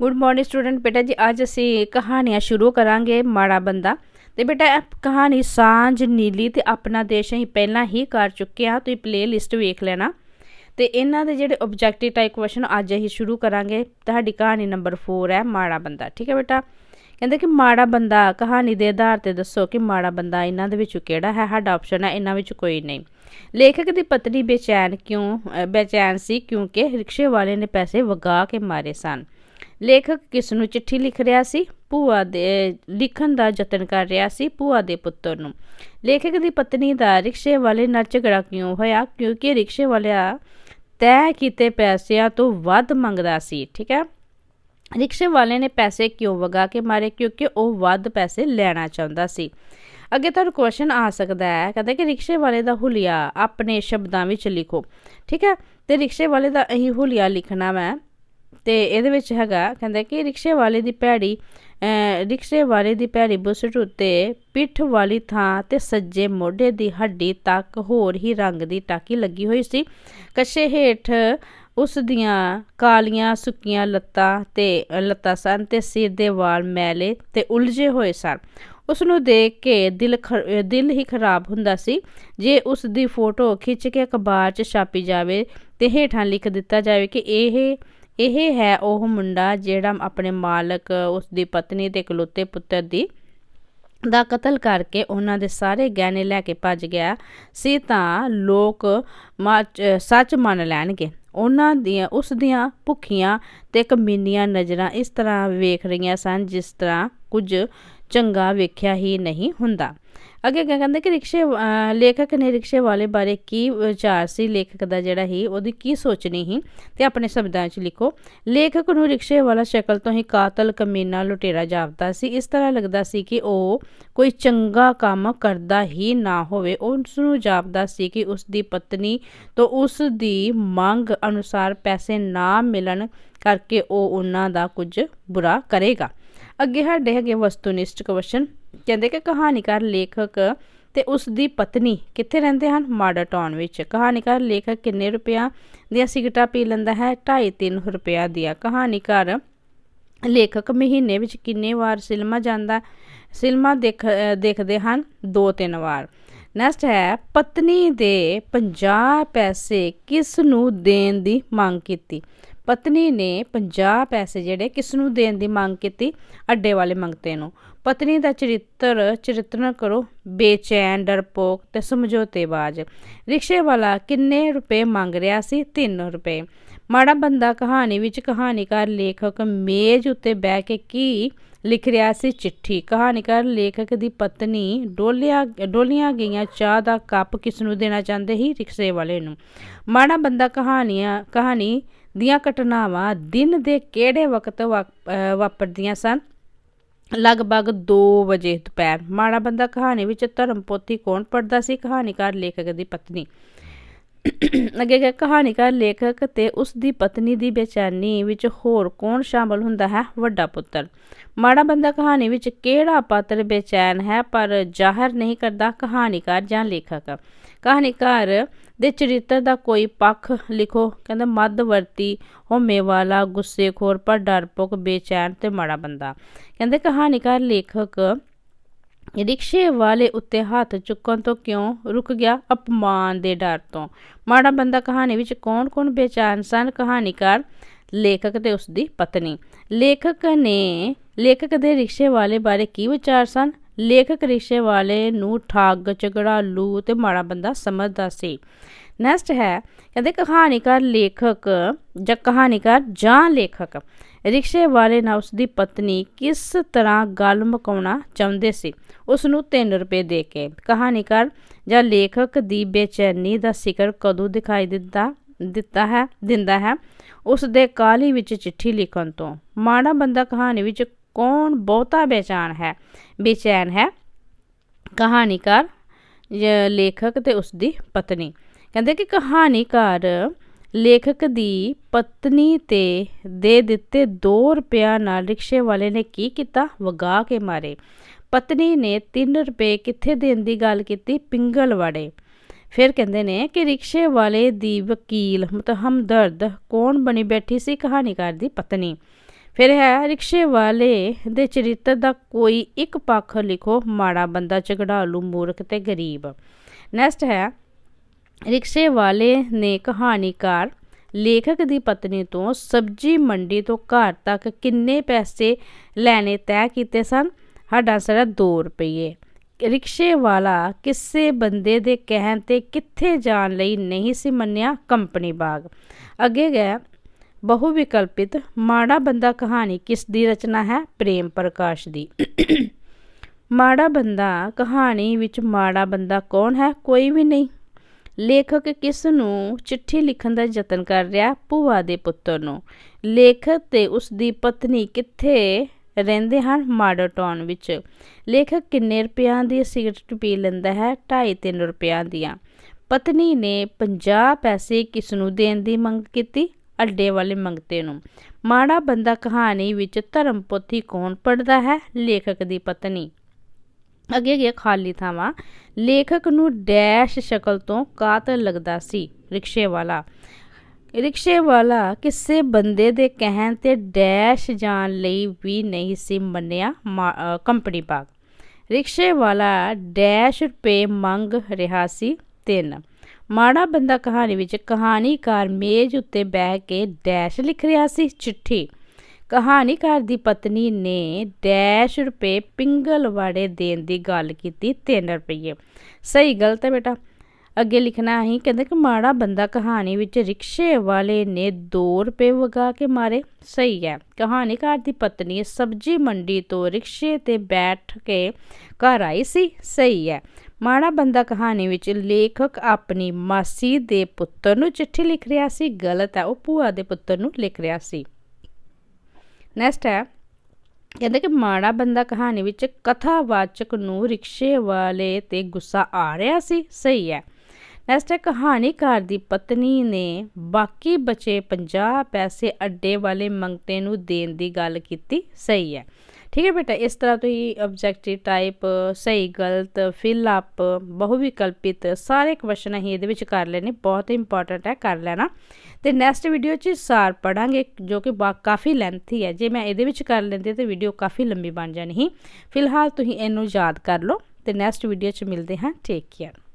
Good morning student ਬੇਟਾ ਜੀ, ਅੱਜ ਅਸੀਂ ਕਹਾਣੀਆਂ ਸ਼ੁਰੂ ਕਰਾਂਗੇ, ਮਾੜਾ ਬੰਦਾ। ਤੇ ਬੇਟਾ ਕਹਾਣੀ ਸਾਂਝ, ਨੀਲੀ ਤੇ ਆਪਣਾ ਦੇਸ਼ ਅਸੀਂ ਪਹਿਲਾਂ ਹੀ ਕਰ ਚੁੱਕੇ ਹਾਂ। ਤੁਸੀਂ ਪਲੇਲਿਸਟ ਵੇਖ ਲੈਣਾ। ਤੇ ਇਹਨਾਂ ਦੇ ਜਿਹੜੇ ਆਬਜੈਕਟਿਵ ਟਾਈਪ ਕੁਐਸਚਨ ਅੱਜ ਅਸੀਂ ਸ਼ੁਰੂ ਕਰਾਂਗੇ। ਤੁਹਾਡੀ ਕਹਾਣੀ ਨੰਬਰ 4 ਹੈ, ਮਾੜਾ ਬੰਦਾ। ਠੀਕ ਹੈ ਬੇਟਾ? ਕਹਿੰਦੇ ਕਿ ਮਾੜਾ ਬੰਦਾ, ਕਹਾਣੀ ਦੇ ਆਧਾਰ ਤੇ ਦੱਸੋ ਕਿ ਮਾੜਾ ਬੰਦਾ ਇਹਨਾਂ ਦੇ ਵਿੱਚੋਂ ਕਿਹੜਾ ਹੈ? ਸਾਡਾ ਆਪਸ਼ਨ ਹੈ, ਇਹਨਾਂ ਵਿੱਚ ਕੋਈ ਨਹੀਂ। ਲੇਖਕ ਦੀ ਪਤਨੀ ਬੇਚੈਨ ਕਿਉਂ ਬੇਚੈਨ ਸੀ? ਕਿਉਂਕਿ ਰਿਕਸ਼ੇ ਵਾਲੇ ਨੇ ਪੈਸੇ ਵਗਾ ਕੇ ਮਾਰੇ ਸਨ। ਲੇਖਕ ਕਿਸ ਨੂੰ ਚਿੱਠੀ ਲਿਖ ਰਿਹਾ ਸੀ? ਭੂਆ ਦੇ ਲਿਖਣ ਦਾ ਯਤਨ ਕਰ ਰਿਹਾ ਸੀ ਭੂਆ ਦੇ ਪੁੱਤਰ ਨੂੰ। ਲੇਖਕ ਦੀ ਪਤਨੀ ਦਾ ਰਿਕਸ਼ੇ ਵਾਲੇ ਨਾਲ ਝਗੜਾ ਕਿਉਂ ਹੋਇਆ? ਕਿਉਂਕਿ ਰਿਕਸ਼ੇ ਵਾਲਾ ਤੈਅ ਕੀਤੇ ਪੈਸਿਆਂ ਤੋਂ ਵੱਧ ਮੰਗਦਾ ਸੀ, ਠੀਕ ਹੈ? ਰਿਕਸ਼ੇ ਵਾਲੇ ਨੇ ਪੈਸੇ ਕਿਉਂ ਵਗਾ ਕੇ ਮਾਰੇ? ਕਿਉਂਕਿ ਉਹ ਵੱਧ ਪੈਸੇ ਲੈਣਾ ਚਾਹੁੰਦਾ ਸੀ। ਅੱਗੇ ਤੁਹਾਨੂੰ ਕੁਐਸਚਨ ਆ ਸਕਦਾ ਹੈ, ਕਹਿੰਦਾ ਕਿ ਰਿਕਸ਼ੇ ਵਾਲੇ ਦਾ ਹੁਲੀਆ ਆਪਣੇ ਸ਼ਬਦਾਂ ਵਿੱਚ ਲਿਖੋ, ਠੀਕ ਹੈ? ਤੇ ਰਿਕਸ਼ੇ ਵਾਲੇ ਦਾ ਇਹੀ ਹੁਲੀਆ ਲਿਖਣਾ ਮੈਂ ਤੇ ਇਹਦੇ ਵਿੱਚ ਹੈਗਾ, ਕਹਿੰਦਾ ਕਿ ਰਿਕਸ਼ੇ ਵਾਲੇ ਦੀ ਭੈੜੀ ਰਿਕਸ਼ੇ ਵਾਲੇ ਦੀ ਭੈੜੀ ਬੁਸਟ ਉੱਤੇ ਪਿੱਠ ਵਾਲੀ ਥਾਂ ਤੇ ਸੱਜੇ ਮੋਢੇ ਦੀ ਹੱਡੀ ਤੱਕ ਹੋਰ ਹੀ ਰੰਗ ਦੀ ਟਾਕੀ ਲੱਗੀ ਹੋਈ ਸੀ। ਕੱਛੇ ਹੇਠ ਉਸ ਦੀਆਂ ਕਾਲੀਆਂ ਸੁੱਕੀਆਂ ਲੱਤਾਂ ਤੇ, ਲੱਤਾਂ ਸਨ ਤੇ ਸਿਰ ਦੇ ਵਾਲ ਮੈਲੇ ਤੇ ਉਲਝੇ ਹੋਏ ਸਨ। ਉਸ ਨੂੰ ਦੇਖ ਕੇ ਦਿਲ ਖ- ਦਿਲ ਹੀ ਖਰਾਬ ਹੁੰਦਾ ਸੀ। ਜੇ ਉਸ ਦੀ ਫੋਟੋ ਖਿੱਚ ਕੇ ਅਖਬਾਰ 'ਚ ਛਾਪੀ ਜਾਵੇ ਤੇ ਹੇਠਾਂ ਲਿਖ ਦਿੱਤਾ ਜਾਵੇ ਕਿ ਇਹ ਇਹ ਹੈ ਉਹ ਮੁੰਡਾ ਜਿਹੜਾ ਆਪਣੇ ਮਾਲਕ ਉਸ ਦੀ ਪਤਨੀ ਤੇ ਇਕਲੌਤੇ ਪੁੱਤਰ ਦੀ ਦਾ ਕਤਲ ਕਰਕੇ ਉਹਨਾਂ ਦੇ ਸਾਰੇ ਗਹਿਣੇ ਲੈ ਕੇ ਭੱਜ ਗਿਆ ਸੀ ਤਾਂ ਲੋਕ ਮਾ- ਸੱਚ ਮੰਨ ਲੈਣਗੇ। ਉਹਨਾਂ ਦੀਆਂ, ਉਸ ਦੀਆਂ ਭੁੱਖੀਆਂ ਤੇ ਕਮੀਨੀਆਂ ਨਜ਼ਰਾਂ ਇਸ ਤਰ੍ਹਾਂ ਵੇਖ ਰਹੀਆਂ ਸਨ ਜਿਸ ਤਰ੍ਹਾਂ ਕੁਝ ਚੰਗਾ ਵੇਖਿਆ ਹੀ ਨਹੀਂ ਹੁੰਦਾ। ਅੱਗੇ ਕਿਆ ਕਹਿੰਦੇ ਕਿ ਰਿਕਸ਼ੇ ਲੇਖਕ ਨੇ ਰਿਕਸ਼ੇ ਵਾਲੇ ਬਾਰੇ ਕੀ ਵਿਚਾਰ ਸੀ? ਲੇਖਕ ਦਾ ਜਿਹੜਾ ਹੀ ਉਹਦੀ ਕੀ ਸੋਚਣੀ ਸੀ? ਤੇ ਆਪਣੇ ਸ਼ਬਦਾਂ 'ਚ ਲਿਖੋ। ਲੇਖਕ ਨੂੰ ਰਿਕਸ਼ੇ ਵਾਲਾ ਸ਼ਕਲ ਤੋਂ ਹੀ ਕਾਤਲ ਕਮੀਨਾ ਲੁਟੇਰਾ ਜਾਪਦਾ ਸੀ। ਇਸ ਤਰ੍ਹਾਂ ਲੱਗਦਾ ਸੀ ਕਿ ਉਹ ਕੋਈ ਚੰਗਾ ਕੰਮ ਕਰਦਾ ਹੀ ਨਾ ਹੋਵੇ। ਉਸ ਨੂੰ ਜਾਪਦਾ ਸੀ ਕਿ ਉਸ ਦੀ ਪਤਨੀ ਤੋਂ ਉਸ ਦੀ ਮੰਗ ਅਨੁਸਾਰ ਪੈਸੇ ਨਾ ਮਿਲਣ ਕਰਕੇ ਉਹ ਉਹਨਾਂ ਦਾ ਕੁਝ ਬੁਰਾ ਕਰੇਗਾ। ਅੱਗੇ ਸਾਡੇ ਹੈਗੇ ਵਸਤੂਨਿਸ਼ਟ ਕੁਐਸਚਨ ਕਹਿੰਦੇ ਕਿ ਕਹਾਣੀਕਾਰ ਲੇਖਕ ਤੇ ਉਸ ਦੀ ਪਤਨੀ ਕਿੱਥੇ ਰਹਿੰਦੇ ਹਨ? ਮਾਡਾ ਟਾਊਨ ਵਿੱਚ। ਕਹਾਣੀਕਾਰ ਲੇਖਕ ਕਿੰਨੇ ਰੁਪਿਆ ਦੀਆਂ ਸਿਗਰਟਾਂ ਪੀ ਲੈਂਦਾ ਹੈ? 2.5 ਰੁਪਿਆ ਦੀਆਂ। ਕਹਾਣੀਕਾਰ ਲੇਖਕ ਮਹੀਨੇ ਵਿੱਚ ਕਿੰਨੇ ਵਾਰ ਸਿਨੇਮਾ ਜਾਂਦਾ, ਸਿਨੇਮਾ ਦੇਖ, ਦੇਖਦੇ ਹਨ? ਦੋ ਤਿੰਨ ਵਾਰ। ਨੈਕਸਟ ਹੈ, ਪਤਨੀ ਦੇ 50 ਪੈਸੇ ਕਿਸ ਨੂੰ ਦੇਣ ਦੀ ਮੰਗ ਕੀਤੀ? ਪਤਨੀ ਨੇ 50 ਪੈਸੇ ਜਿਹੜੇ ਕਿਸ ਨੂੰ ਦੇਣ ਦੀ ਮੰਗ ਕੀਤੀ? ਅੱਡੇ ਵਾਲੇ ਮੰਗਤੇ ਨੂੰ। ਪਤਨੀ ਦਾ ਚਰਿੱਤਰ ਚਰਿੱਤਰਨ ਕਰੋ। ਬੇਚੈਨ, ਡਰਪੋਕ ਤੇ ਸਮਝੌਤੇਬਾਜ਼। ਰਿਕਸ਼ੇ ਵਾਲਾ ਕਿੰਨੇ ਰੁਪਏ ਮੰਗ ਰਿਹਾ ਸੀ? 3 ਰੁਪਏ। ਮਾੜਾ ਬੰਦਾ ਕਹਾਣੀ ਵਿੱਚ ਕਹਾਣੀਕਾਰ, ਲੇਖਕ ਮੇਜ਼ ਉੱਤੇ ਬਹਿ ਕੇ ਕੀ ਲਿਖ ਰਿਹਾ ਸੀ? ਚਿੱਠੀ। ਕਹਾਣੀਕਾਰ, ਲੇਖਕ ਦੀ ਪਤਨੀ ਡੋਲਿਆ, ਡੋਲੀਆਂ ਗਈਆਂ ਚਾਹ ਦਾ ਕੱਪ ਕਿਸ ਨੂੰ ਦੇਣਾ ਚਾਹੁੰਦੇ ਸੀ? ਰਿਕਸ਼ੇ ਵਾਲੇ ਨੂੰ। ਮਾੜਾ ਬੰਦਾ ਕਹਾਣੀਆਂ, ਕਹਾਣੀ ਦੀਆਂ ਘਟਨਾਵਾਂ ਦਿਨ ਦੇ ਕਿਹੜੇ ਵਕਤ ਵਾਪ- ਅਹ ਵਾਪਰਦੀਆਂ ਸਨ? ਲਗਭਗ 2 ਵਜੇ ਦੁਪਹਿਰ। ਮਾੜਾ ਬੰਦਾ ਕਹਾਣੀ ਵਿੱਚ ਧਰਮ ਪੋਥੀ ਕੌਣ ਪੜਦਾ ਸੀ? ਕਹਾਣੀਕਾਰ, ਲੇਖਕ ਦੀ ਪਤਨੀ। ਅੱਗੇ ਗਿਆ ਕਹਾਣੀਕਾਰ, ਲੇਖਕ ਤੇ ਉਸ ਦੀ ਪਤਨੀ ਦੀ ਬੇਚੈਨੀ ਵਿੱਚ ਹੋਰ ਕੌਣ ਸ਼ਾਮਲ ਹੁੰਦਾ ਹੈ? ਵੱਡਾ ਪੁੱਤਰ। ਮਾੜਾ ਬੰਦਾ ਕਹਾਣੀ ਵਿੱਚ ਕਿਹੜਾ ਪਾਤਰ ਬੇਚੈਨ ਹੈ, ਪਰ ਜ਼ਾਹਰ ਨਹੀਂ ਕਰਦਾ ਕਹਾਣੀਕਾਰ ਜਾਂ ਲੇਖਕ? ਕਹਾਣੀਕਾਰ ਦੇ ਚਰਿੱਤਰ ਦਾ ਕੋਈ ਪੱਖ ਲਿਖੋ। ਕਹਿੰਦਾ ਮੱਧਵਰਤੀ ਹਉਮੈ ਵਾਲਾ ਗੁੱਸੇਖੋਰ ਪਰ ਡਰਪੋਕ ਬੇਚੈਨ ਤੇ ਮਾੜਾ ਬੰਦਾ। ਕਹਿੰਦੇ, ਕਹਾਣੀਕਾਰ, ਲੇਖਕ ਰਿਕਸ਼ੇ ਵਾਲੇ ਉੱਤੇ ਹੱਥ ਚੁੱਕਣ ਤੋਂ ਕਿਉਂ ਰੁਕ ਗਿਆ? ਅਪਮਾਨ ਦੇ ਡਰ ਤੋਂ। ਮਾੜਾ ਬੰਦਾ ਕਹਾਣੀ ਵਿੱਚ ਕੌਣ-ਕੌਣ ਬੇਚੈਨ ਸਨ? ਕਹਾਣੀਕਾਰ, ਲੇਖਕ ਤੇ ਉਸ ਦੀ ਪਤਨੀ। ਲੇਖਕ ਨੇ, ਲੇਖਕ ਦੇ ਰਿਕਸ਼ੇ ਵਾਲੇ ਬਾਰੇ ਕੀ ਵਿਚਾਰ ਸਨ? ਲੇਖਕ ਰਿਕਸ਼ੇ ਵਾਲੇ ਨੂੰ ਠੱਗ ਝਗੜਾਲੂ ਤੇ ਮਾੜਾ ਬੰਦਾ ਸਮਝਦਾ ਸੀ। ਨੈਕਸਟ ਹੈ, ਕਹਿੰਦੇ ਕਹਾਣੀਕਾਰ ਲੇਖਕ ਜਾਂ ਕਹਾਣੀਕਾਰ ਜਾਂ ਲੇਖਕ ਰਿਕਸ਼ੇ ਵਾਲੇ ਨਾਲ ਉਸ ਦੀ ਪਤਨੀ ਕਿਸ ਤਰ੍ਹਾਂ ਗੱਲ ਮੁਕਾਉਣਾ ਚਾਹੁੰਦੇ ਸੀ? ਉਸ ਨੂੰ 3 ਰੁਪਏ ਦੇ ਕੇ। ਕਹਾਣੀਕਾਰ ਜਾਂ ਲੇਖਕ ਦੀ ਬੇਚੈਨੀ ਦਾ ਜ਼ਿਕਰ ਕਦੋਂ ਦਿਖਾਈ ਦਿੰਦਾ ਦਿੱਤਾ ਹੈ, ਦਿੰਦਾ ਹੈ? ਉਸ ਦੇ ਕਾਲੀ ਵਿੱਚ ਚਿੱਠੀ ਲਿਖਣ ਤੋਂ। ਮਾੜਾ ਬੰਦਾ ਕਹਾਣੀ ਵਿੱਚ ਕੌਣ ਬਹੁਤਾ ਬੇਚੈਨ ਹੈ ਬੇਚੈਨ ਹੈ। ਕਹਾਣੀਕਾਰ ਲੇਖਕ ਤੇ ਉਸ ਦੀ ਪਤਨੀ। ਕਹਿੰਦੇ ਕਿ ਕਹਾਣੀਕਾਰ ਲੇਖਕ ਦੀ ਪਤਨੀ ਤੇ ਦੇ ਦਿੱਤੇ 2 ਰੁਪਿਆ ਨਾਲ ਰਿਕਸ਼ੇ ਵਾਲੇ ਨੇ ਕੀ ਕੀਤਾ? ਵਗਾ ਕੇ ਮਾਰੇ। ਪਤਨੀ ਨੇ 3 ਰੁਪਏ ਕਿੱਥੇ ਦੇਣ ਦੀ ਗੱਲ ਕੀਤੀ? ਪਿੰਗਲਵਾੜੇ। ਫਿਰ ਕਹਿੰਦੇ ਨੇ ਕਿ ਰਿਕਸ਼ੇ ਵਾਲੇ ਦੀ ਵਕੀਲ ਮਤਲਬ ਹਮਦਰਦ ਕੌਣ ਬਣੀ ਬੈਠੀ ਸੀ? ਕਹਾਣੀਕਾਰ ਦੀ ਪਤਨੀ। ਫਿਰ ਹੈ ਰਿਕਸ਼ੇ ਵਾਲੇ ਦੇ ਚਰਿੱਤਰ ਦਾ ਕੋਈ ਇੱਕ ਪੱਖ ਲਿਖੋ, ਮਾੜਾ ਬੰਦਾ ਝਗੜਾਲੂ ਮੂਰਖ ਤੇ ਗਰੀਬ। ਨੈਕਸਟ ਹੈ, ਰਿਕਸ਼ੇ ਵਾਲੇ ਨੇ ਕਹਾਣੀਕਾਰ, ਲੇਖਕ ਦੀ ਪਤਨੀ ਤੋਂ ਸਬਜੀ ਮੰਡੀ ਤੋਂ ਘਰ ਤੱਕ ਕਿੰਨੇ ਪੈਸੇ ਲੈਣੇ ਤੈਅ ਕੀਤੇ ਸਨ? ਸਾਡਾ ਆਨਸਰ ਹੈ 2 ਰੁਪਏ ਰਿਕਸ਼ੇ ਵਾਲਾ ਕਿਸੇ ਬੰਦੇ ਦੇ ਕਹਿਣ ਤੇ ਕਿੱਥੇ ਜਾਣ ਲਈ ਨਹੀਂ ਸੀ ਮੰਨਿਆ, ਕੰਪਨੀ ਬਾਗ। ਅੱਗੇ ਗਿਆ ਬਹੁ ਵਿਕਲਪਿਤ ਮਾੜਾ ਬੰਦਾ ਕਹਾਣੀ ਕਿਸ ਦੀ ਰਚਨਾ ਹੈ? ਪ੍ਰੇਮ ਪ੍ਰਕਾਸ਼ ਦੀ। ਮਾੜਾ ਬੰਦਾ ਕਹਾਣੀ ਵਿੱਚ ਮਾੜਾ ਬੰਦਾ ਕੌਣ ਹੈ? ਕੋਈ ਵੀ ਨਹੀਂ। ਲੇਖਕ ਕਿਸ ਨੂੰ ਚਿੱਠੀ ਲਿਖਣ ਦਾ ਯਤਨ ਕਰ ਰਿਹਾ? ਭੂਆ ਦੇ ਪੁੱਤਰ ਨੂੰ। ਲੇਖਕ ਤੇ ਉਸ ਦੀ ਪਤਨੀ ਕਿੱਥੇ ਰਹਿੰਦੇ ਹਨ? ਮਾਡਰ ਟਾਊਨ ਵਿੱਚ। ਲੇਖਕ ਕਿੰਨੇ ਰੁਪਿਆਂ ਦੀ ਸਿਗਰਟ ਪੀ ਲੈਂਦਾ ਹੈ? 2.5-3 ਰੁਪਿਆਂ ਦੀਆਂ। ਪਤਨੀ ਨੇ 50 ਪੈਸੇ ਕਿਸ ਨੂੰ ਦੇਣ ਦੀ ਮੰਗ ਕੀਤੀ? ਅੱਡੇ ਵਾਲੇ ਮੰਗਤੇ ਨੂੰ। ਮਾੜਾ ਬੰਦਾ ਕਹਾਣੀ ਵਿੱਚ ਧਰਮ ਪੋਥੀ ਕੌਣ ਪੜਦਾ ਹੈ? ਲੇਖਕ ਦੀ ਪਤਨੀ। ਅੱਗੇ ਗਿਆ ਖਾਲੀ ਥਾਵਾਂ। ਲੇਖਕ ਨੂੰ ਡੈਸ਼ ਸ਼ਕਲ ਤੋਂ ਕਾਤਲ ਲੱਗਦਾ ਸੀ ਰਿਕਸ਼ੇ ਵਾਲਾ ਰਿਕਸ਼ੇ ਵਾਲਾ ਕਿਸੇ ਬੰਦੇ ਦੇ ਕਹਿਣ ਤੇ ਡੈਸ਼ ਜਾਣ ਲਈ ਵੀ ਨਹੀਂ ਸੀ ਮੰਨਿਆ ਕੰਪਨੀ ਬਾਗ ਰਿਕਸ਼ੇ ਵਾਲਾ ਡੈਸ਼ ਰੁਪਏ ਮੰਗ ਰਿਹਾ ਸੀ ਤਿੰਨ। ਮਾੜਾ ਬੰਦਾ ਕਹਾਣੀ ਵਿੱਚ ਕਹਾਣੀਕਾਰ ਮੇਜ਼ ਉੱਤੇ ਬਹਿ ਕੇ ਡੈਸ਼ ਲਿਖ ਰਿਹਾ ਸੀ, ਚਿੱਠੀ। ਕਹਾਣੀਕਾਰ ਦੀ ਪਤਨੀ ਨੇ ਡੈਸ਼ ਰੁਪਏ ਪਿੰਗਲ ਵਾੜੇ ਦੇਣ ਦੀ ਗੱਲ ਕੀਤੀ 3 ਰੁਪਏ ਸਹੀ ਗਲਤ ਹੈ ਬੇਟਾ, ਅੱਗੇ ਲਿਖਣਾ ਹੀ ਕਹਿੰਦੇ ਕਿ ਮਾੜਾ ਬੰਦਾ ਕਹਾਣੀ ਵਿੱਚ ਰਿਕਸ਼ੇ ਵਾਲੇ ਨੇ 2 ਰੁਪਏ ਵਗਾ ਕੇ ਮਾਰੇ। ਸਹੀ ਹੈ, ਕਹਾਣੀਕਾਰ ਦੀ ਪਤਨੀ ਸਬਜੀ ਮੰਡੀ ਤੋਂ ਰਿਕਸ਼ੇ ਤੇ ਬੈਠ ਕੇ ਘਰ ਆਈ ਸੀ। ਸਹੀ ਹੈ ਮਾੜਾ ਬੰਦਾ ਕਹਾਣੀ ਵਿੱਚ ਲੇਖਕ ਆਪਣੀ ਮਾਸੀ ਦੇ ਪੁੱਤਰ ਨੂੰ ਚਿੱਠੀ ਲਿਖ ਰਿਹਾ ਸੀ, ਗਲਤ ਹੈ, ਉਹ ਭੂਆ ਦੇ ਪੁੱਤਰ ਨੂੰ ਲਿਖ ਰਿਹਾ ਸੀ। ਨੈਕਸਟ ਹੈ, ਕਹਿੰਦੇ ਕਿ ਮਾੜਾ ਬੰਦਾ ਕਹਾਣੀ ਵਿੱਚ ਕਥਾਵਾਚਕ ਨੂੰ ਰਿਕਸ਼ੇ ਵਾਲੇ ਤੇ ਗੁੱਸਾ ਆ ਰਿਹਾ ਸੀ, ਸਹੀ ਹੈ। ਨੈਕਸਟ ਹੈ, ਕਹਾਣੀਕਾਰ ਦੀ ਪਤਨੀ ਨੇ ਬਾਕੀ ਬਚੇ 50 ਪੈਸੇ ਅੱਡੇ ਵਾਲੇ ਮੰਗਤੇ ਨੂੰ ਦੇਣ ਦੀ ਗੱਲ ਕੀਤੀ, ਸਹੀ ਹੈ। ਠੀਕ ਹੈ ਬੇਟਾ ਇਸ ਤਰ੍ਹਾਂ ਤੁਸੀਂ ਆਬਜੈਕਟਿਵ ਟਾਈਪ ਸਹੀ ਗਲਤ ਫਿਲ ਅਪ ਬਹੁ ਵਿਕਲਪਿਤ ਸਾਰੇ ਕੁਐਸਚਨ ਅਸੀਂ ਇਹਦੇ ਵਿੱਚ ਕਰ ਲੈਣੇ ਬਹੁਤ ਇੰਪੋਰਟੈਂਟ ਹੈ ਕਰ ਲੈਣਾ ਤੇ ਨੈਕਸਟ ਵੀਡੀਓ 'ਚ ਸਾਰ ਪੜਾਂਗੇ ਜੋ ਕਿ ਕਾਫੀ ਲੈਂਥੀ ਹੈ ਜੇ ਮੈਂ ਇਹਦੇ ਵਿੱਚ ਕਰ ਲੈਂਦੀ ਤੇ ਵੀਡੀਓ ਕਾਫੀ ਲੰਬੀ ਬਣ ਜਾਣੀ ਸੀ ਫਿਲਹਾਲ ਤੁਸੀਂ ਇਹਨੂੰ ਯਾਦ ਕਰ ਲਓ ਤੇ ਨੈਕਸਟ ਵੀਡੀਓ 'ਚ ਮਿਲਦੇ ਹਾਂ ਟੇਕ ਕੇਅਰ